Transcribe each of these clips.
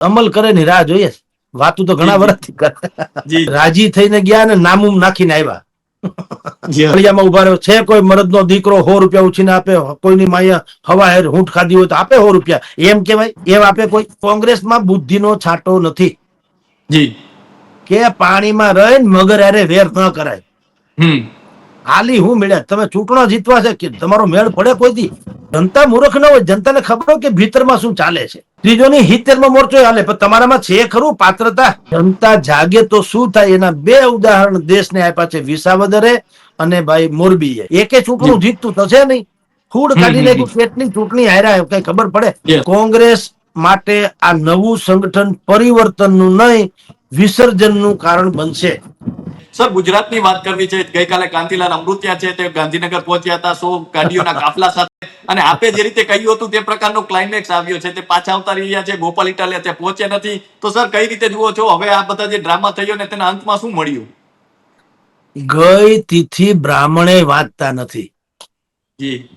અમલ કરે ની રાહ જોઈએ. વાતું તો ઘણા. વર્ષથી કરે. રાજી થઈને ગયા ને નામુમ નાખીને આવ્યા. ફળિયામાં ઊભા રહ્યો. છે કોઈ મરદનો દીકરો સો રૂપિયા ઉછીને આપે? કોઈની માયા હવા હેર હૂંટ ખાધી હોય તો આપે સો રૂપિયા? એમ કેવાય એમ આપે કોઈ? કોંગ્રેસમાં બુદ્ધિનો છાંટો નથી. જી. કે પાણીમાં રહીને મગર અરે વેર ન કરાય. હમ. હાલી હું મેળ્યા? તમે ચૂંટણો જીતવા છે કે તમારો મેળ પડે કોઈ દી? જનતા મૂર્ખ ન હોય. જનતાને ખબર હોય કે ભીતરમાં શું ચાલે છે. ત્રીજો ની હિતેરમાં મોરચો હાલે પણ તમારામાં છે ખરું પાત્રતા? જનતા જાગે તો શું થાય? એના બે ઉદાહરણ દેશને આપ્યા છે વિસાવદરે અને ભાઈ મોરબીએ. એકે ચૂંટણું જીતતું તો છે નહીં. ફૂડ હમ, કાઢી હમ, નાખ્યું કેટલી ચૂંટણી હાર્યા કઈ ખબર પડે? કોંગ્રેસ માટે આ નવું સંગઠન પરિવર્તનનું નહીં વિસર્જનનું કારણ બનશે. સર ગુજરાતની વાત કરવી છે ગઈકાલે કાંતિલાલ અમૃત્યા છે તે ગાંધીનગર પહોંચ્યા હતા સો ગાડીઓના કાફલા સાથે. અને આપે જે રીતે કહ્યું હતું તે પ્રકારનો ક્લાઇમેક્સ આવ્યો છે તે પાછા આવતા રહ્યા છે ગોપાલ ઇટાલિયા ત્યાં પહોંચ્યા નથી. તો સર કઈ રીતે જુઓ છો? હવે આ બધા જે ડ્રામા થયો ને તેના અંતમાં શું મળ્યું? ગઈ તિથિ બ્રાહ્મણે વાંચતા નથી. જી.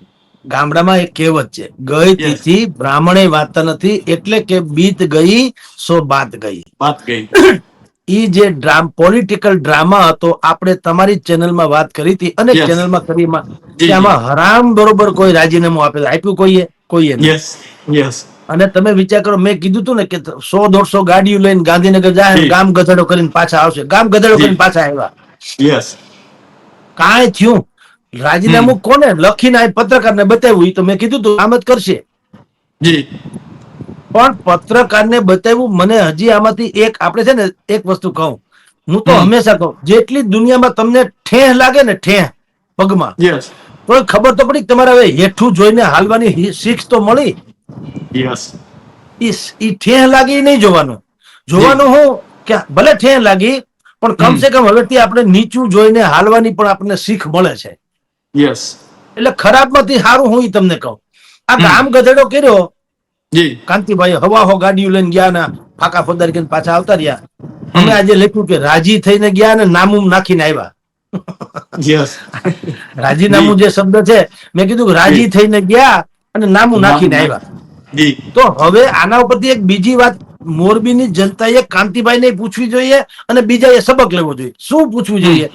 ગામડામાં એક કહેવત છે ગઈ. તિથિ બ્રાહ્મણે વાંચતા નથી એટલે કે બીત ગઈ સો બાત ગઈ. વાત ગઈ. ઈ જે ડ્રામ પોલિટિકલ ડ્રામા હતો આપણે તમારી ચેનલમાં વાત કરી હતી અને ચેનલમાં કરી માં જી, કે આમાં હરામ બરોબર કોઈ રાજીનામું આપે આપ્યું કોઈએ? કોઈએ યસ યસ અને તમે વિચાર કરો મેં કીધું તું ને કે સો દોઢસો ગાડીઓ લઈને ગાંધીનગર જાય ગામ ગધેડો કરીને પાછા આવશે. ગામ ગધેડો કરીને પાછા આવ્યા. યસ કાંઈ થયું? રાજીનામું કોને? લખીને આ પત્રકારને બતાવ્યું તો મેં કીધું તું આમ જ કરશે. જી. પણ પત્રકારને બતાવ્યું મને હજી આમાંથી એક આપણે છે ને એક વસ્તુ કહું. હું તો હંમેશા કહું જેટલી દુનિયામાં તમને ઠેહ લાગે ને ઠેહ પગમાં તો ખબર તો પડી તમારે હવે હેઠું જોઈને હાલવાની શીખ તો મળી. યસ ઈ ઠેહ લાગી નહીં જોવાનું. જોવાનું હું કે ભલે ઠેહ લાગી પણ કમસે કમ હવેથી આપણે નીચું જોઈને હાલવાની પણ આપણને શીખ મળે છે. યસ એટલે ખરાબમાંથી સારું હું ઈ તમને કહું. આ. ગામ ગધેડો કર્યો જી. કાંતિભાઈ હવા હો ગાડીઓ લઈને ગયા ને ફાકા ફોદારી કરીને પાછા આવતા રહ્યા. અમે આજે લખ્યું કે રાજી થઈને ગયા ને નામુમ નાખીને આવ્યા. રાજીનામું જે. શબ્દ છે મેં કીધું કે રાજી થઈને ગયા અને નામું નાખીને આવ્યા. તો હવે આના ઉપરથી એક બીજી વાત મોરબીની જનતાએ કાંતિભાઈને પૂછવી જોઈએ અને બીજાએ સબક લેવો જોઈએ. શું પૂછવું જોઈએ?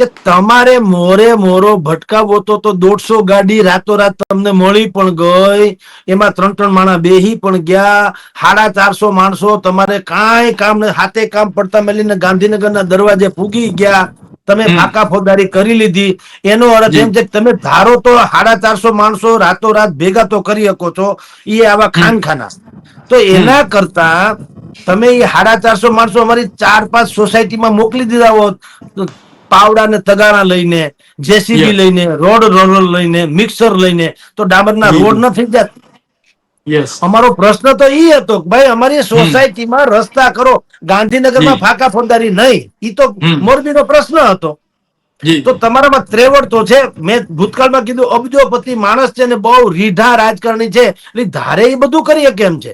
કે તમારે મોરે મોરો ભટકાવો તો તો દોઢસો ગાડી રાતોરાત તમને મળી પણ ગઈ. એમાં ત્રણ ત્રણ માણા બેહી પણ ગયા. સાડા ચારસો માણસો તમારે કાંઈ કામ ને હાથે કામ પડતા મેલીને ગાંધીનગરના દરવાજે ફૂગી ગયા. તમે. ફાકા ફોદારી કરી લીધી. એનો અર્થ એમ છે કે તમે ધારો તો સાડા ચારસો માણસો રાતોરાત ભેગા તો કરી શકો છો. એ આવા ખાનખાના. તો એના કરતા તમે એ સાડા ચારસો માણસો અમારી ચાર પાંચ સોસાયટીમાં મોકલી દીધા હોત. પાવડા ને તગારા લઈને જેસીબી લઈને રોડ રોલર લઈને મિક્સર લઈને તો ડામરના રોડ ન થઈ જાત અમારો પ્રશ્ન તો ઈ હતો ભાઈ અમારી સોસાયટીમાં રસ્તા કરો ગાંધીનગરમાં. ફાકા ફોનદારી નહીં. ઈ તો. મોરબીનો પ્રશ્ન હતો. તો તમારામાં ત્રેવડ તો છે. મેં ભૂતકાળમાં કીધું અબજોપતિ માણસ છે ને બહુ રીઢા રાજકારણી છે. એટલે ધારે એ બધું કરીએ કેમ છે.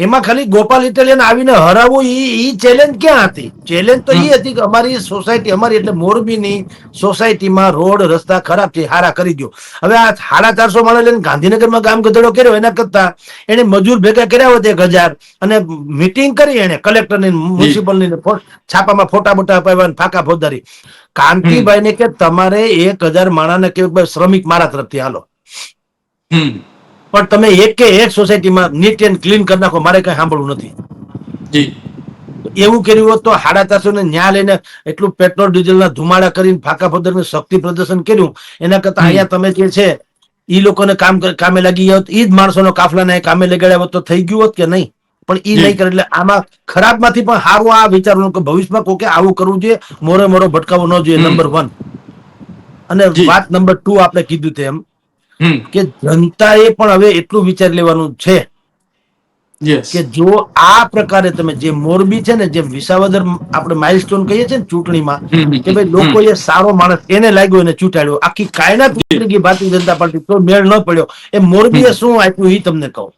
એમાં ખાલી ગોપાલ ઇટાલિયન આવીને હરાવવું એ ચેલેન્જ ક્યાં હતી? ચેલેન્જ તો એ હતી કે અમારી સોસાયટી અમારી એટલે મોરબીની સોસાયટીમાં રોડ રસ્તા ખરાબ છે હારા કરી દો હવે આ સાડા ચારસો માણસ લઈને ગાંધીનગરમાં ગામ ગધેડો કર્યો એના કરતા એને મજૂર ભેગા કર્યા હોત એક હજાર અને મિટિંગ કરી એને કલેક્ટરની મ્યુનિસિપલની છાપામાં ફોટા મોટા અપાવ્યા ફાકા ફોદારી કાંતિભાઈ ને કે તમારે એક હજાર માણાને કે ભાઈ શ્રમિક મારા તરફથી હાલો. હમ. પણ તમે એક કે એક સોસાયટીમાં નીટ એન્ડ ક્લીન કરી નાખો મારે કઈ સાંભળવું નથી. જી. એવું કર્યું હોત તો હાડા તાસો ને ન્યા લઈને એટલું પેટ્રોલ ડીઝલના ધુમાડા કરીને ફાકા ફોદરનું શક્તિ પ્રદર્શન કર્યું. એના કરતા અહીંયા તમે જે છે એ લોકોને કામ કર- કામે લાગી ગયા હોત. એ જ માણસોનો કાફલાને કામે લગાડ્યા હોત તો થઈ ગયું હોત કે નહીં? પણ ઈ નહીં કરે એટલે આમાં ખરાબમાંથી પણ સારું આ વિચારવાનું કે ભવિષ્યમાં કોકે આવું કરવું જોઈએ મોરે મોરો ભટકાવો ન જોઈએ નંબર વન અને વાત નંબર ટુ આપણે કીધું તેમ કે જનતાએ પણ હવે એટલું વિચાર લેવાનું છે કે જો આ પ્રકારે તમે જે મોરબી છે ને જે વિસાવદર આપણે માઇલસ્ટોન કહીએ છીએ ને ચૂંટણીમાં કે ભાઈ લોકોએ સારો માણસ એને લાગ્યો એને ચૂંટાડ્યો. આખી કાયનાત ગઈ ભારતીય જનતા પાર્ટી તો મેળ ન પડ્યો. એ મોરબીએ શું આપ્યું એ તમને કહું.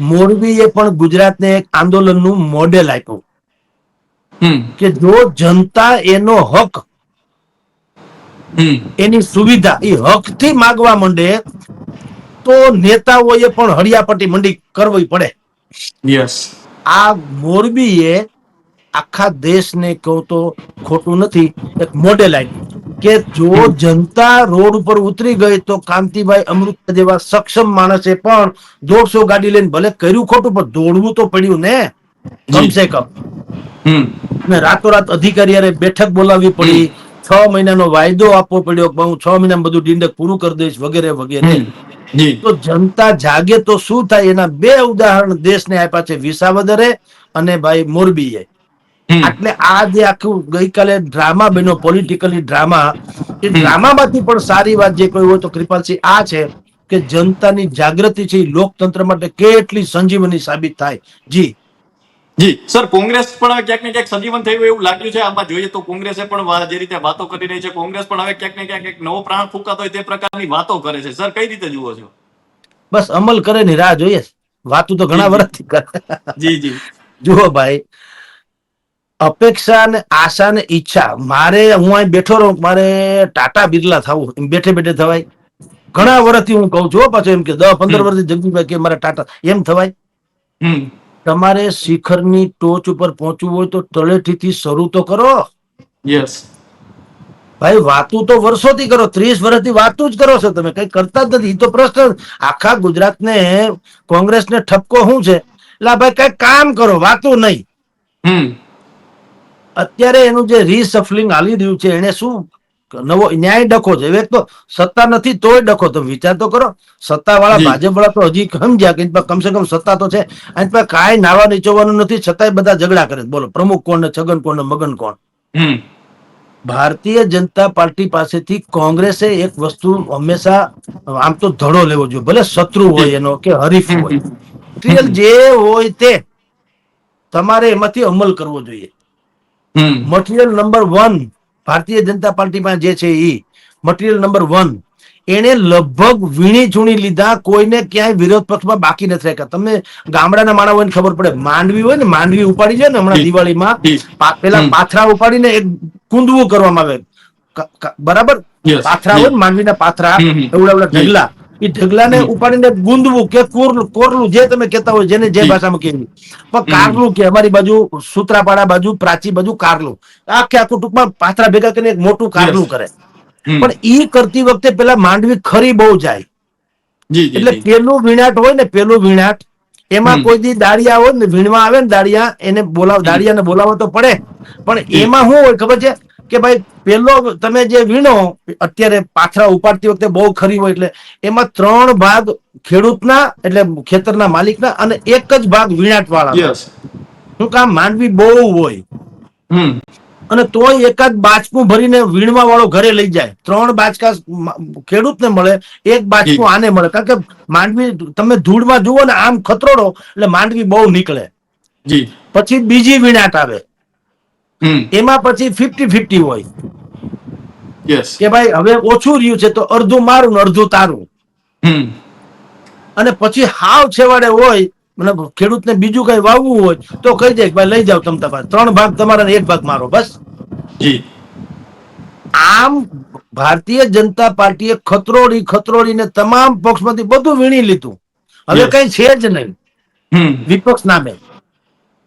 મોરબીએ પણ ગુજરાતને એક આંદોલનનું મોડેલ આપ્યું. કે જો જનતા એનો હક એની સુવિધા એ હકથી માગવા માંડે તો નેતાઓએ પણ હળિયાપટ્ટી મંડી કરવી પડે. યસ. આ મોરબીએ આખા દેશને કહું તો ખોટું નથી એક મોડેલ આવી કે જો જનતા રોડ ઉપર ઉતરી ગઈ તો કાંતિભાઈ અમૃત જેવા સક્ષમ માણસે પણ દોઢસો ગાડી લઈને ભલે કર્યું ખોટું પણ દોડવું તો પડ્યું ને કમસે કમ. હમ. ને રાતોરાત અધિકારી બેઠક બોલાવવી પડી છ મહિનાનો વાયદો આપવો પડ્યો કે હું છ મહિનામાં બધું ડીંડક પૂરું કરી દઈશ વગેરે વગેરે. તો જનતા જાગે તો શું થાય? એના બે ઉદાહરણ દેશને આપ્યા છે વિસાવદરે અને ભાઈ મોરબીએ. એટલે આ જે આખું ગઈકાલે ડ્રામા બન્યો પોલિટિકલી ડ્રામા એ ડ્રામામાંથી પણ સારી વાત જે કોઈ હોય તો કૃપાલસિંહ આ છે કે જનતાની જાગૃતિ છે લોકતંત્ર માટે કેટલી સંજીવની સાબિત થાય. જી. જી સર કોંગ્રેસ પણ હવે ક્યાંક ને ક્યાંક સજીવન થયું એવું લાગ્યું છે. આમાં જોઈએ તો કોંગ્રેસે પણ જે રીતે વાતો કરી રહી છે કોંગ્રેસ પણ હવે ક્યાંક ને ક્યાંક એક નવો પ્રાણ ફૂંકાતો હોય તે પ્રકારની વાતો કરે છે. સર કઈ રીતે જુઓ છો? બસ અમલ કરે ની રાહ જોઈએ. વાતું તો ઘણા. વર્ષથી કરે. જી જી. જુઓ ભાઈ અપેક્ષા ને આશા ને ઈચ્છા. મારે હું અહીં બેઠો રહું મારે ટાટા બિરલા થવું એમ બેઠે બેઠે થવાય. ઘણા વર્ષથી હું કહું છું પાછો એમ કે દસ પંદર વર્ષથી જગદીભાઈ કે મારે ટાટા એમ થવાય. તમારે શિખરની ટોચ ઉપર પહોંચવું હોય તો તળેટીથી શરૂ તો કરો. યસ ભાઈ વાતું તો વર્ષોથી કરો. ત્રીસ વર્ષથી વાતું જ કરો છો તમે. કઈ કરતા જ નથી. તો પ્રશ્ન આખા ગુજરાતને કોંગ્રેસને ઠપકો શું છે? એટલે ભાઈ કઈ કામ કરો. વાતું નહીં. હમ. અત્યારે એનું જે રીસફલિંગ હાલી રહ્યું છે એને શું નવો ન્યાય ડખો છે. એક તો સત્તા નથી તોય ડખો. તમે વિચાર તો કરો સત્તા વાળા ભાજપ વાળા તો હજી સમજ્યા કે કમસે કમ સત્તા તો છે. અને પાસે કાંઈ નાવા નીચોવાનું નથી છતાંય બધા ઝઘડા કરે બોલો પ્રમુખ કોણ ને છગન કોણ ને મગન કોણ? ભારતીય જનતા પાર્ટી પાસેથી કોંગ્રેસે એક વસ્તુ હંમેશા આમ તો ધડો લેવો જોઈએ. ભલે શત્રુ હોય એનો કે હરીફ હોય. જે હોય તે તમારે એમાંથી અમલ કરવો જોઈએ. Material number one Bharatiya Janata પાર્ટીમાં જે છે એ મટીરિયલ નંબર વન એને લગભગ વીણી ચૂણી લીધા કોઈને ક્યાંય વિરોધ પક્ષમાં બાકી નથી રાખ્યા. તમને ગામડાના માણસ હોય ને ખબર પડે માંડવી હોય ને માંડવી ઉપાડી જાય ને હમણાં. દિવાળીમાં પેલા પાથરા ઉપાડીને એક કુંદવું કરવામાં આવે. બરાબર? પાથરા હોય ને માંડવીના પાથરા. એવડા એવડા ઢગલા એ ઢગલાને ઉપાડીને ગુંદવું કે કોરલું કોરલું જે તમે કહેતા હોય જેને જે ભાષામાં કહેવું. પણ કારલું કે અમારી બાજુ સુત્રાપાડા બાજુ પ્રાચી બાજુ કારલું. આખે આખું ટૂંકમાં પાથરા ભેગા કરીને એક મોટું કારલું કરે. પણ ઈ કરતી વખતે પેલા માંડવી ખરી બહુ જાય. એટલે પેલું વીણાટ હોય ને પેલું વીણાટ એમાં કોઈ દી દાળિયા હોય ને વીણવા આવે ને દાળિયા એને બોલાવ દાળિયાને બોલાવો તો પડે. પણ એમાં શું હોય ખબર છે? કે ભાઈ પેલો તમે જે વીણો અત્યારે પાથરા ઉપાડતી વખતે બહુ ખરી હોય એટલે એમાં ત્રણ ભાગ ખેડૂતના એટલે ખેતરના માલિકના અને એક જ ભાગ વીણાટ વાળા શું કામ માંડવી બહુ હોય. અને તો એકાદ બાચકું ભરીને વીણવા વાળો ઘરે લઈ જાય. ત્રણ બાચકા ખેડૂતને મળે એક બાચકું આને મળે. કારણ કે માંડવી તમે ધૂળમાં જુઓ ને આમ ખતરોડો એટલે માંડવી બહુ નીકળે. પછી બીજી વીણાટ આવે. એમાં પછી ફિફ્ટી ફિફ્ટી હોય કે ભાઈ હવે ઓછું રહ્યું છે તો અડધું મારું ને અડધું તારું. અને પછી હાવ છેવાડે હોય મતલબ ખેડૂતને બીજું કઈ વાવવું હોય તો કહી દે ભાઈ લઈ જાઓ તમે તમારે. ત્રણ ભાગ તમારા એક ભાગ મારો બસ. જી. આમ ભારતીય જનતા પાર્ટીએ ખતરોડી ખતરોડીને તમામ પક્ષમાંથી બધું વીણી લીધું. હવે. કઈ છે જ નહીં. હમ. વિપક્ષ નામે.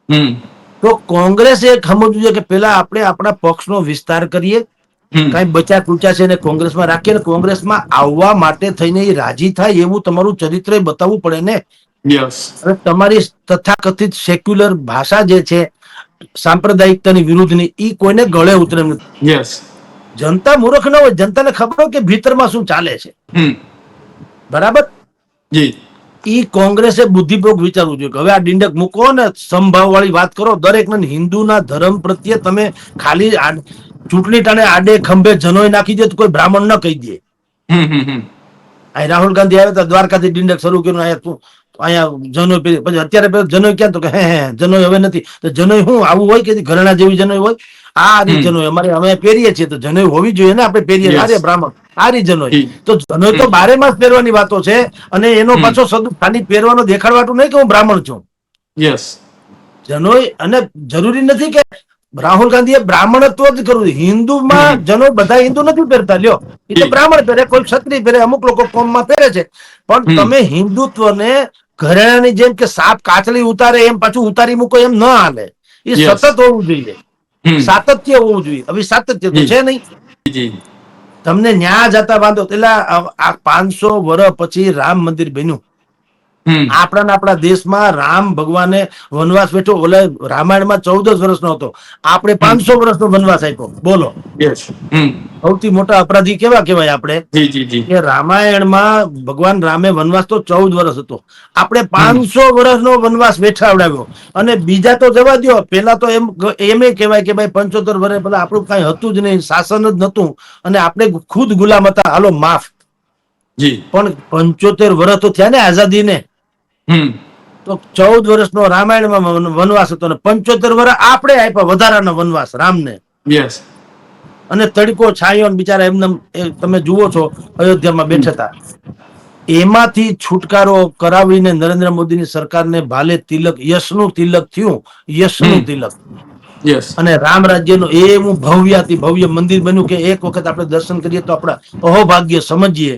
હમ. તો કોંગ્રેસે સમજવું જોઈએ કે પેલા આપણે આપણા પક્ષનો વિસ્તાર કરીએ. કઈ બચા કુચા છે ને કોંગ્રેસમાં રાખીએ કોંગ્રેસમાં આવવા માટે થઈને એ રાજી થાય એવું તમારું ચરિત્ર બતાવવું પડે ને. તમારી તથાકથિત સેક્યુલર ભાષા જે છે સાંપ્રદાયિકતાની વિરુદ્ધની એ કોઈને ગળે ઉતરે નથી. જનતા મૂર્ખ ન હોય. જનતાને ખબર હોય કે ભીતરમાં શું ચાલે છે. બરાબર? જી. ઈ કોંગ્રેસે બુદ્ધિપૂર્વક વિચારવું જોઈએ કે હવે આ ડિંડક મૂકો ને સંભાવ વાળી વાત કરો. દરેક હિન્દુના ધર્મ પ્રત્યે તમે ખાલી ચૂંટણી ટાણે આડે ખંભે જનોય નાખી દે તો કોઈ બ્રાહ્મણ ન કહી દે. અહીં રાહુલ ગાંધી આવ્યા હતા દ્વારકાથી દિંડક શરૂ કર્યું અહીંયા તું અહીંયા જનોય પેલી પછી અત્યારે પેલો જનોય ક્યાં તો કે હે હે જનોય હવે નથી. તો જનોય શું? આવું હોય કે ઘરેણા જેવી જનોય હોય? આ રી જનોય અમારે અમે પહેરીએ છીએ. તો જનોય હોવી જોઈએ ને? આપણે પહેરીએ Yes. બ્રાહ્મણ. આ રી જનોય તો જનોય તો બારે માસ પહેરવાની વાતો છે અને એનો પાછો સદુ ખાલી પહેરવાનો દેખાડવાટું નહીં કે હું બ્રાહ્મણ છું. યસ જનોય અને જરૂરી નથી કે રાહુલ ગાંધીએ બ્રાહ્મણત્વ જ કરવું હિન્દુમાં જનો બધા હિન્દુ નથી પહેરતા. લ્યો. એ તો બ્રાહ્મણ પહેરે કોઈ ક્ષત્રિય પહેરે અમુક લોકો કોમમાં પહેરે છે. પણ. તમે હિન્દુત્વને ઘરેણાની જેમ કે સાપ કાચલી ઉતારે એમ પાછું ઉતારી મૂકો એમ ન હાલે. એ સતત હોવું જોઈએ. સાતત્ય હોવું જોઈએ. હવે સાતત્ય તો છે નહીં. તમને ન્યા જતા બાંધો. એટલે આ- પાંચસો વર્ષ પછી રામ મંદિર બન્યું. આપણા આપણા દેશમાં રામ ભગવાને વનવાસ બેઠો ઓલે રામાયણમાં ચૌદ જ વર્ષનો હતો. આપણે પાંચસો વર્ષનો વનવાસ આપ્યો. બોલો. સૌથી મોટા અપરાધી કેવા કહેવાય આપણે? જી જી જી. કે રામાયણમાં ભગવાન રામે વનવાસ તો ચૌદ વર્ષ હતો. આપણે પાંચસો વર્ષનો વનવાસ બેઠાવડાવ્યો અને બીજા તો જવા દ્યો. પેલા તો એમ એમે કહેવાય કે ભાઈ પંચોતેર વર્ષ પેલા આપણું કઈ હતું જ નહીં. શાસન જ નતું અને આપણે ખુદ ગુલામ હતા. હાલો માફ. પણ પંચોતેર વર્ષ તો થયા ને આઝાદીને. હમ તો ચૌદ વર્ષનો રામાયણમાં વનવાસ હતો ને પંચોતેર વર્ષ આપણે આપ્યા વધારાનો વનવાસ રામને. યસ અને તડકો છાયો બિચારા એમને તમે જુઓ છો અયોધ્યામાં બેઠા હતા. એમાંથી છુટકારો કરાવીને નરેન્દ્ર મોદીની સરકારને ભાલે તિલક યશનું તિલક થયું યશનું. તિલક. અને રામ રાજ્યનું એવું ભવ્યાથી ભવ્ય મંદિર બન્યું કે એક વખત આપણે દર્શન કરીએ તો આપણા અહોભાગ્ય સમજીએ.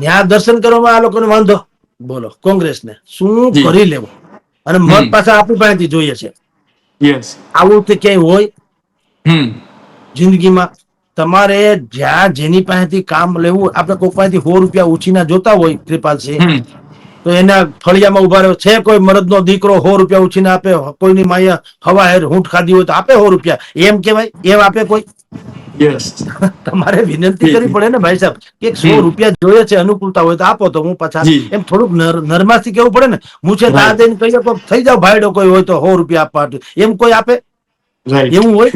ત્યાં દર્શન કરવામાં આ લોકોને વાંધો. બોલો કોંગ્રેસને શું કરી લેવું? અને મત પાછા આપણી પાસેથી જોઈએ છે. યસ આવું તે ક્યાંય હોય? જિંદગીમાં તમારે જ્યાં જેની પાસેથી કામ લેવું આપણે કોઈ પાસેથી સો રૂપિયા ઉછીના જોતા હોય કૃપાલસિંહ તો એના ફળિયામાં ઊભા રહ્યો. છે કોઈ મરદનો દીકરો સો રૂપિયા ઉછીને આપે? કોઈની માયા હવા હેર હૂંઠ ખાધી હોય તો આપે સો રૂપિયા? એમ કેવાય એમ આપે કોઈ? યસ તમારે વિનંતી કરવી પડે ને ભાઈ સાહેબ કે સો રૂપિયા જોઈએ છે અનુકૂળતા હોય તો આપો તો હું પાછા એમ થોડુંક નર- નરમાથી કેવું પડે ને હું છે ના દઈને કહી શકો થઈ જાવ ભાઈડો કોઈ હોય તો સો રૂપિયા આપવા એમ કોઈ આપે? એવું હોય?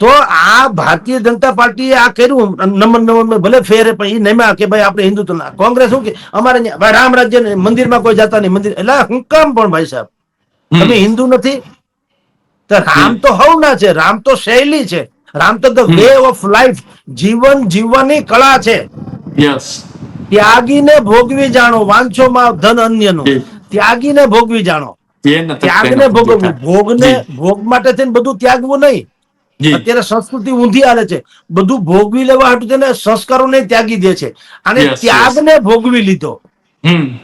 તો આ ભારતીય જનતા પાર્ટીએ આ કર્યું નંબર નંબર ભલે ફેરે પણ એ નહીં કે ભાઈ આપણે હિન્દુત્વ ના. કોંગ્રેસ શું કે અમારે ભાઈ રામ રાજ્ય ને મંદિરમાં કોઈ જતા નહીં મંદિર એટલે હું કામ પણ ભાઈ સાહેબ? તમે હિન્દુ નથી? તો રામ તો હવના છે રામ તો શૈલી છે. રામ તો ધ વે ઓફ લાઈફ જીવન જીવવાની કળા છે. યસ ત્યાગીને ભોગવી જાણો વાંછોમાં ધન અન્યનો. ત્યાગીને ભોગવી જાણો. ત્યાગને ભોગવવું. ભોગને ભોગ માટે થઈને બધું ત્યાગવું નહીં. અત્યારે સંસ્કૃતિ ઊંધી હાલે છે. બધું ભોગવી લેવા હાટું તેને સંસ્કારોને ત્યાગી દે છે. અને. ત્યાગને ભોગવી લીધો. હમ.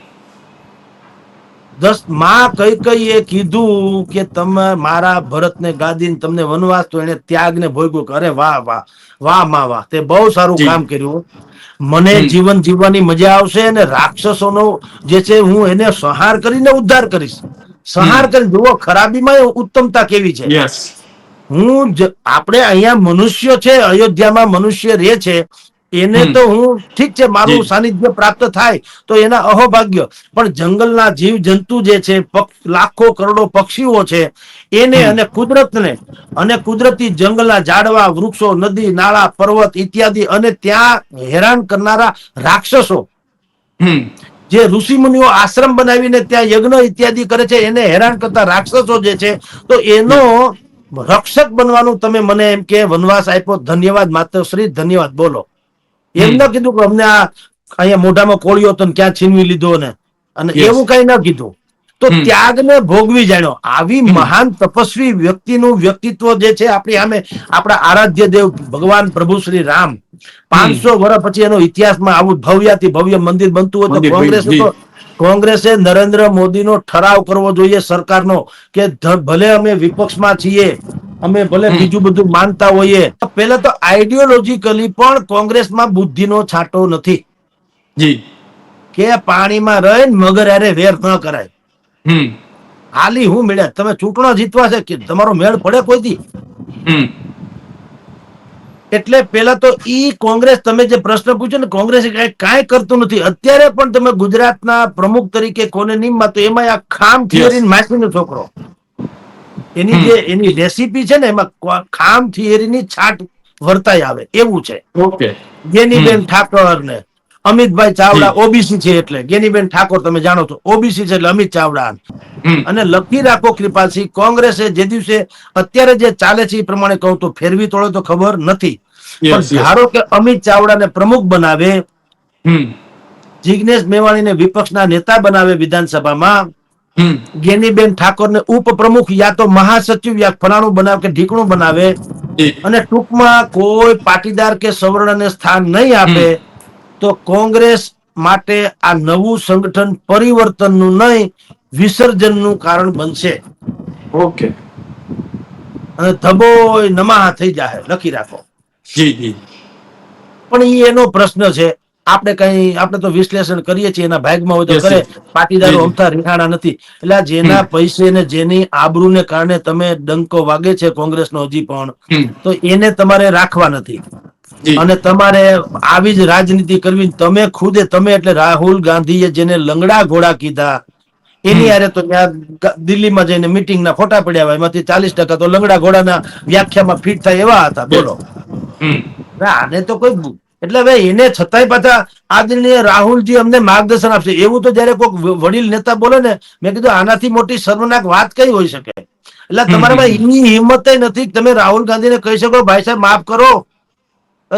દસમાં કઈ કઈ એ કીધું કે તમે મારા ભરતને ગાદીને તમને વનવાસ તો એને ત્યાગને ભોગવ્યો કે અરે વાહ વાહ વાહમાં વાહ. તે બહુ સારું કામ કર્યું મને જીવન જીવવાની મજા આવશે અને રાક્ષસોનો જે છે હું એને સંહાર કરીને ઉદ્ધાર કરીશ. સંહાર કરી જુઓ ખરાબીમાં ઉત્તમતા કેવી છે? હું આપણે અહીંયા મનુષ્ય છે અયોધ્યામાં મનુષ્ય રહે છે એને તો હું ઠીક છે મારું સાનિધ્ય પ્રાપ્ત થાય તો એના અહોભાગ્ય. પણ જંગલના જીવ જંતુ જે છે પક્ષ- લાખો કરોડો પક્ષીઓ છે એને. અને કુદરતને અને કુદરતી જંગલના ઝાડવા વૃક્ષો નદી નાળા પર્વત ઇત્યાદિ અને ત્યાં હેરાન કરનારા રાક્ષસો. જે ઋષિ મુનિઓ આશ્રમ બનાવીને ત્યાં યજ્ઞ ઇત્યાદિ કરે છે એને હેરાન કરતા રાક્ષસો જે છે તો એનો રક્ષક બનવાનું તમે મને એમ કે વનવાસ આપ્યો. ધન્યવાદ માત્ર શ્રી ધન્યવાદ. બોલો. એમ ન કીધું કે અમને આ અહીંયા મોઢામાં કોળિયો હતો ક્યાં છીનવી લીધો ને. અને એવું કઈ ન કીધું. તો. ત્યાગને ભોગવી જાણ્યો. આવી મહાન તપસ્વી વ્યક્તિનું વ્યક્તિત્વ જે છે આપણી સામે આપણા આરાધ્ય દેવ ભગવાન પ્રભુ શ્રી રામ. પાંચસો વર્ષ પછી એનો ઇતિહાસમાં આવું ભવ્યાથી ભવ્ય મંદિર બનતું હોય તો કોંગ્રેસ તો કોંગ્રેસે નરેન્દ્ર મોદીનો ઠરાવ કરવો જોઈએ સરકારનો કે ભલે અમે વિપક્ષમાં છીએ અમે ભલે બીજું બધું માનતા હોઈએ. પહેલા તો આઈડિયોલોજીકલી પણ કોંગ્રેસમાં બુદ્ધિનો છાંટો નથી. જી. કે પાણીમાં રહીને મગર હારે વેર ન કરાય. હાલી હું મળ્યા તમે ચૂંટણો જીતવા છે કે તમારો મેળ પડે કોઈથી? થી એટલે પેલા તો ઈ કોંગ્રેસ તમે જે પ્રશ્ન પૂછ્યો ને કોંગ્રેસ કાંઈ કાંઈ કરતું નથી. અત્યારે પણ તમે ગુજરાતના પ્રમુખ તરીકે કોને નિમવા તો એમાં આ ખામ થિયરી માસીનો છોકરો. એની જે એની રેસીપી છે ને એમાં ખામ થિયરીની છાટ વર્તાય આવે. એવું છે. ઓકે. ગેનીબેન ઠાકોર ને અમિતભાઈ ચાવડા ઓબીસી છે એટલે. ગેનીબેન ઠાકોર તમે જાણો છો. ઓબીસી છે એટલે અમિત ચાવડા અને લખી રાખો કૃપાલસિંહ. કોંગ્રેસે જે દિવસે અત્યારે જે ચાલે છે એ પ્રમાણે કહું તો ફેરવી તોડે તો ખબર નથી. પણ ધારો કે અમિત ચાવડાને પ્રમુખ બનાવે જિગ્નેશ મેવાણીને વિપક્ષના નેતા બનાવે વિધાનસભામાં ગેનીબેન ઠાકોરને ઉપપ્રમુખ યા તો મહાસચિવ યા ફલાણું બનાવે કે ઢીકણું બનાવે અને ટૂંકમાં કોઈ પાટીદાર કે સવર્ણને સ્થાન નહીં આપે તો કોંગ્રેસ માટે આ નવું સંગઠન પરિવર્તનનું નહીં વિસર્જનનું કારણ બનશે. ઓકે. અને ધબોય નમાહા થઈ જાય લખી રાખો. જી જી. પણ એ એનો પ્રશ્ન છે આપણે કઈ આપણે તો વિશ્લેષણ કરીએ છીએ એના ભાગમાં હોય તો કરે. પાટીદારો. અમથા રીહાણા નથી. એટલે જેના પૈસે ને જેની આબરૂને કારણે તમે ડંકો વાગે છે કોંગ્રેસનો હજી પણ તો એને તમારે રાખવા નથી. અને તમારે આવી જ રાજનીતિ કરવી તમે ખુદે તમે એટલે રાહુલ ગાંધીએ જેને લંગડા ઘોડા કીધા એની. હારે તો ત્યાં દિલ્હીમાં જઈને મિટિંગના ફોટા પડ્યા હોય એમાંથી ચાલીસ ટકા તો લંગડા ઘોડાના વ્યાખ્યામાં ફિટ થાય એવા હતા. બોલો. આને તો કોઈ એટલે હવે એને છતાંય પાછા આદરણીય રાહુલજી અમને માર્ગદર્શન આપશે. એવું તો જયારે કોઈ વડીલ નેતા બોલે ને મેં કીધું આનાથી મોટી સર્વનાક વાત કઈ હોઈ શકે? એટલે તમારામાં એની હિંમત નથી તમે રાહુલ ગાંધીને કહી શકો ભાઈ સાહેબ માફ કરો.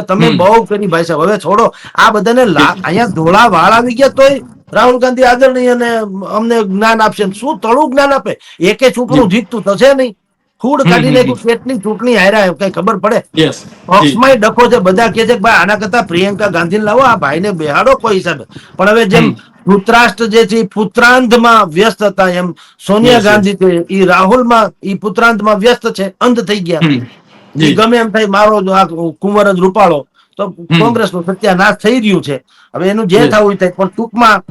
તમે બહુ કરી ભાઈ સાહેબ હવે છોડો. આ બધાને અહીંયા ધોળા વાળ આવી ગયા તોય રાહુલ ગાંધી આદરણીય અને અમને જ્ઞાન આપશે. શું તળું જ્ઞાન આપે? એકે છોકરું જીતતું થશે નહીં. ફૂડ કાઢી નાખ્યું કેટલી ચૂંટણી હાર્યા કઈ ખબર પડે? યસ ડખો છે બધા કે છે કે ભાઈ આના કરતા પ્રિયંકા ગાંધી લાવો આ ભાઈને બેહાડો કોઈ હિસાબે. પણ હવે જેમ પુત્રાષ્ટ્ર જે છે પુત્રાંધમાં વ્યસ્ત હતા એમ સોનિયા. ગાંધી છે ઈ રાહુલમાં એ પુત્રાંધમાં વ્યસ્ત છે અંધ થઈ ગયા. ગમે એમ થાય મારો આ કુંવર જ રૂપાળો. તો કોંગ્રેસનું સત્યાનાશ થઈ રહ્યું છે. હવે એનું જે થવું થાય પણ ટૂંકમાં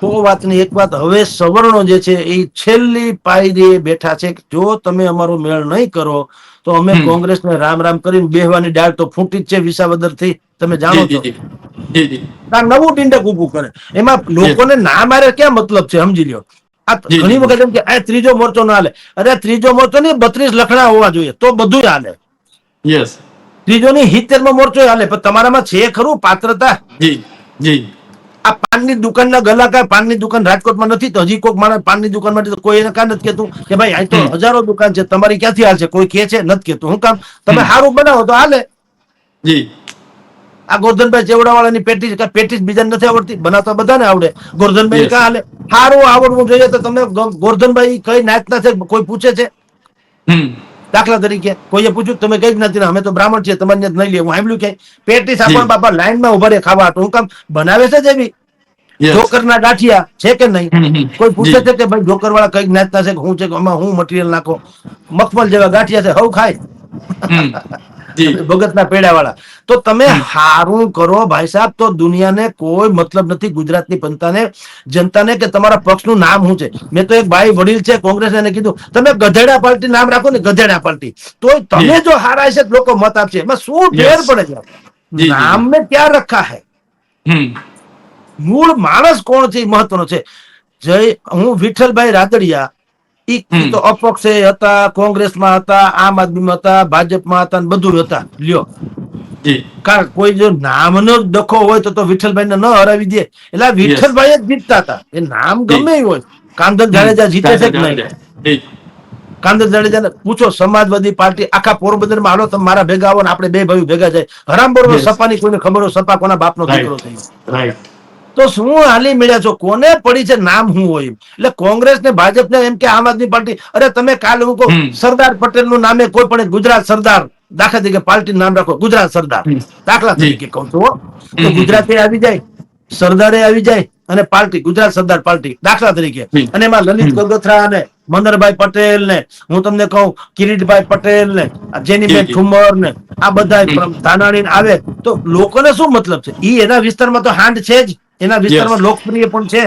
તો વાતની એક વાત હવે સવર્ણો જે છે એ છેલ્લી પાયરીએ બેઠા છે જો તમે અમારો મેળ નહીં કરો તો અમે. કોંગ્રેસને રામ રામ કરીને બેહવાની ડાળ તો ફૂટી જ છે વિસાવદરથી તમે જાણો છો. નવું ટીંડક ઉભું કરે. એમાં લોકોને ના મારે ક્યાં મતલબ છે સમજી લ્યો. આ ઘણી વખત એમ કે આ ત્રીજો મોરચો ના હાલે. અરે ત્રીજો મોરચો નહીં બત્રીસ લખણા હોવા જોઈએ તો બધું હાલે. યસ ત્રીજો ની સિત્તેરમાં મોરચો હાલે પણ તમારામાં છે ખરું પાત્રતા? જી જી. આ પાનની દુકાનના ગલાકાર પાનની દુકાન રાજકોટમાં નથી? તો હજી કોઈક માણસ પાનની દુકાન માટે કોઈ એને કાં નથી કેતું કે ભાઈ અહીં તો હજારો દુકાન છે તમારી ક્યાંથી હાલશે? કોઈ કે છે? નથી કેતું હું કામ? તમે સારું બનાવો તો હાલે. જી. આ ગોરધનભાઈ ચેવડાવાળાની પેટીસ કાં પેટીસ બીજાને નથી આવડતી? બનાવતા બધાને આવડે. ગોરધનભાઈ. કાં હાલે? સારું આવડવું જોઈએ તો તમે ગોરધનભાઈ કઈ નાચના છે? કોઈ પૂછે છે? હમ. દાખલા તરીકે કોઈએ પૂછ્યું કે તમે કઈ જ્ઞાતિના અમે તો બ્રાહ્મણ છીએ તમારે નહીં લે. હું સાંભળ્યું ક્યાંય પેટીસ જી. બાપા લાઈનમાં ઊભા રે ખાવા ટૂંક હું કામ બનાવે છે જેવી? જોકરના ગાંઠિયા છે કે નહીં. કોઈ પૂછે છે કે ભાઈ જોકર વાળા કઈ જ્ઞાતના છે કે હું છે કે આમાં હું મટીરિયલ નાખો? મખમલ જેવા ગાંઠિયા છે હવ ખાય. ભગતના પેડા વાળા તો તમે હારું કરો ભાઈ સાહેબ તો દુનિયાને કોઈ મતલબ નથી ગુજરાતની પંતાને જનતાને કે તમારા પક્ષનું નામ શું છે? મેં તો એક ભાઈ વડીલ છે કોંગ્રેસ એને કીધું તમે ગધેડા પાર્ટી નામ રાખો ને ગધેડા પાર્ટી. તો તમે જો. હારા છે લોકો મત આપશે. એમાં શું ઢેર પડે છે. નામ મેં ક્યાં રખા હે? મૂળ માણસ કોણ છે એ મહત્વનો છે? જય હું વિઠ્ઠલભાઈ રાદડિયા. તો અપક્ષે હતા કોંગ્રેસમાં હતા આમ આદમીમાં હતા ભાજપમાં હતા બધું હતા. લ્યો. કારણ કોઈ જો નામનો ડખો હોય તો તો વિઠ્ઠલભાઈને ન હરાવી દે. એટલે વિઠ્ઠલભાઈ જ જીતતા હતા. એ નામ ગમે હોય. કાંદર જાડેજા જીતે છે કે નહીં? કાંદર જાડેજાને પૂછો સમાજવાદી પાર્ટી આખા પોરબંદરમાં હાલો તમે મારા ભેગા આવો ને આપણે બે ભાઈ ભેગા જાય. હરામ બરોબર. સપાની કોઈને ખબર હોય સપા કોના બાપનો દીકરો થયો. રાઈટ તો શું હાલી મળ્યા છો? કોને પડી છે? નામ શું હોય? એટલે કોંગ્રેસ ને ભાજપ ને એમ કે આમ આદમી પાર્ટી. અરે તમે કાલ હું કહું સરદાર પટેલનું નામે કોઈ પણ ગુજરાત સરદાર દાખલા તરીકે પાર્ટી નામ રાખો ગુજરાત સરદાર. દાખલા તરીકે કહું છું. તો. આવી જાય સરદારે આવી જાય અને પાર્ટી ગુજરાત સરદાર પાર્ટી દાખલા તરીકે. અને એમાં લલિત ગગોથરા અને મંદરભાઈ પટેલ ને હું તમને કહું કિરીટભાઈ પટેલ ને જેની જેનીબેન. ઠુમર ને આ બધા ધાનાણી આવે. તો લોકોને શું મતલબ છે? ઈ એના વિસ્તારમાં તો હાંડ છે જ. એના વિસ્તારમાં લોકપ્રિય પણ છે.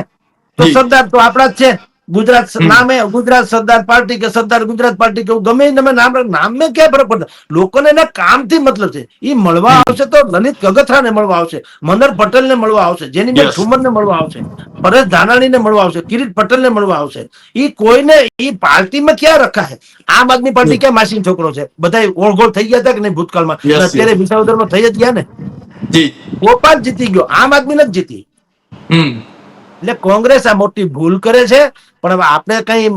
તો સરદાર તો આપણા જ છે. ગુજરાત નામે ગુજરાત સરદાર પાર્ટી કે સરદાર ગુજરાત પાર્ટી કે ગમે તમે નામ નામે ક્યાં ફરક પડતો લોકોને એના કામથી મતલબ છે. એ મળવા આવશે તો લલિત કગથરાને મળવા આવશે મનર પટેલને મળવા આવશે જેનીબેન Yes. ઠુમરને મળવા આવશે પરેશ ધાનાણીને મળવા આવશે કિરીટ પટેલને મળવા આવશે. એ કોઈને એ પાર્ટીમાં ક્યાં રખા છે આમ આદમી પાર્ટી ક્યાં માસી છોકરો છે? બધા ઓળઘોળ થઈ ગયા હતા કે નહીં ભૂતકાળમાં. અત્યારે વિસાવદરમાં થઈ જ ગયા ને? ગોપાલ જીતી ગયો. આમ આદમી નથી જીતી. એટલે કોંગ્રેસ આ મોટી ભૂલ કરે છે પણ હવે આપણે કઈ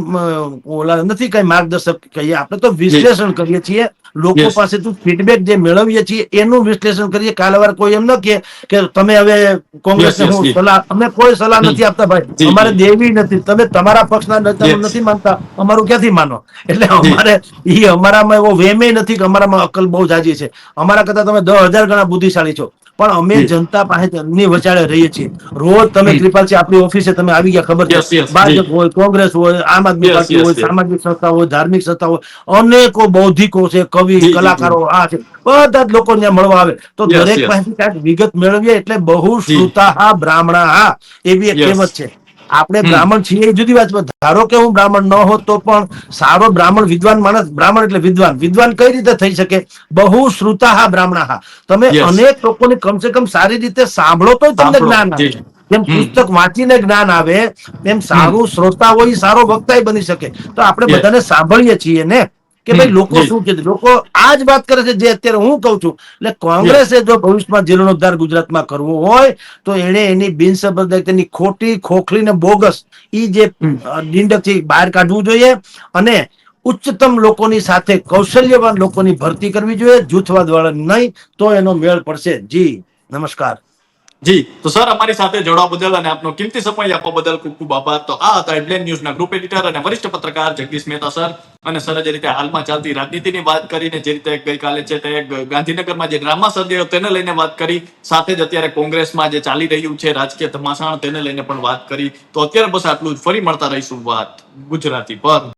ઓલા નથી કઈ માર્ગદર્શક કહીએ. આપણે તો વિશ્લેષણ કરીએ છીએ. લોકો. પાસેથી ફીડબેક જે મેળવીએ છીએ એનું વિશ્લેષણ કરીએ. કાલવાર કોઈ એમ ન કહે કે તમે હવે કોંગ્રેસને હું સલાહ અમે કોઈ સલાહ નથી આપતા ભાઈ. અમારે દેવી નથી. તમે તમારા પક્ષના નેતા નથી માનતા. અમારું ક્યાંથી માનો? એટલે અમારે ઈ અમારામાં એવો વેમે નથી કે અમારામાં અકલ બહુ જાજી છે. અમારા કરતા તમે દસ હજાર ગણા બુદ્ધિશાળી છો. પણ અમે જનતા પાસે એમની વચાળે રહીએ છીએ. રોજ તમે કૃપાલજી આપણી ઓફિસે તમે આવી ગયા ખબર છે? ભાજપ હોય કોંગ્રેસ હોય આમ આદમી પાર્ટી હોય સામાજિક સંસ્થા હોય ધાર્મિક સંસ્થા હોય અનેકો બૌદ્ધિકો છે કવિ કલાકારો આ છે. બધા જ લોકો ત્યાં મળવા આવે. તો દરેક પાસે કાંઈક વિગત મેળવીએ એટલે બહુ. શ્રુતા બ્રાહ્મણા એવી એક કહેવત છે. આપણે બ્રાહ્મણ છીએ એ જુદી વાત. ધારો કે હું બ્રાહ્મણ ન હોત તો પણ સારો બ્રાહ્મણ વિદ્વાન માણસ બ્રાહ્મણ એટલે વિદ્વાન. વિદ્વાન કઈ રીતે થઈ શકે? બહુ શ્રુતા બ્રાહ્મણાહા. તમે અનેક લોકોને કમસે કમ સારી રીતે સાંભળો તો તમને જ્ઞાન આવે. જેમ પુસ્તક વાંચીને જ્ઞાન આવે તેમ સારું શ્રોતા હોય સારો વક્તા બની શકે. તો આપણે. બધાને સાંભળીએ છીએ ને. કે ભાઈ લોકો શું કે લોકો આ જ વાત કરે છે જે અત્યારે હું કહું છું. એટલે કોંગ્રેસે જો. ભવિષ્યમાં જીર્ણોદ્ધાર ગુજરાતમાં કરવો હોય તો એને એની બિનસંપ્રદાયની ખોટી ખોખલી ને બોગસ ઈ જે હમ. બહાર કાઢવું જોઈએ અને ઉચ્ચતમ લોકોની સાથે કૌશલ્યવાન લોકોની ભરતી કરવી જોઈએ. જૂથવાદ વાળા નહીં તો એનો મેળ પડશે. જી નમસ્કાર. જી, તો સર, અમારી સાથે જોડવા બદલ અને આપનો કિંમતી સમય આપવા બદલ ખૂબ ખૂબ આભાર. તો આ હતા હેડલાઇન ન્યૂઝના ગ્રુપ એડિટર અને વરિષ્ઠ પત્રકાર જગદીશ મહેતા સર. અને સર, જે રીતે હાલમાં ચાલતી રાજનીતિની વાત કરીને, જે રીતે ગઈકાલે છે તે ગાંધીનગરમાં જે ડ્રામા સર્જાયો તેને લઈને વાત કરી. સાથે જ અત્યારે કોંગ્રેસમાં જે ચાલી રહ્યું છે રાજકીય ધમાસાણ તેને લઈને પણ વાત કરી. તો અત્યારે બસ આટલું જ. ફરી મળતા રહીશું વાત ગુજરાતી પર.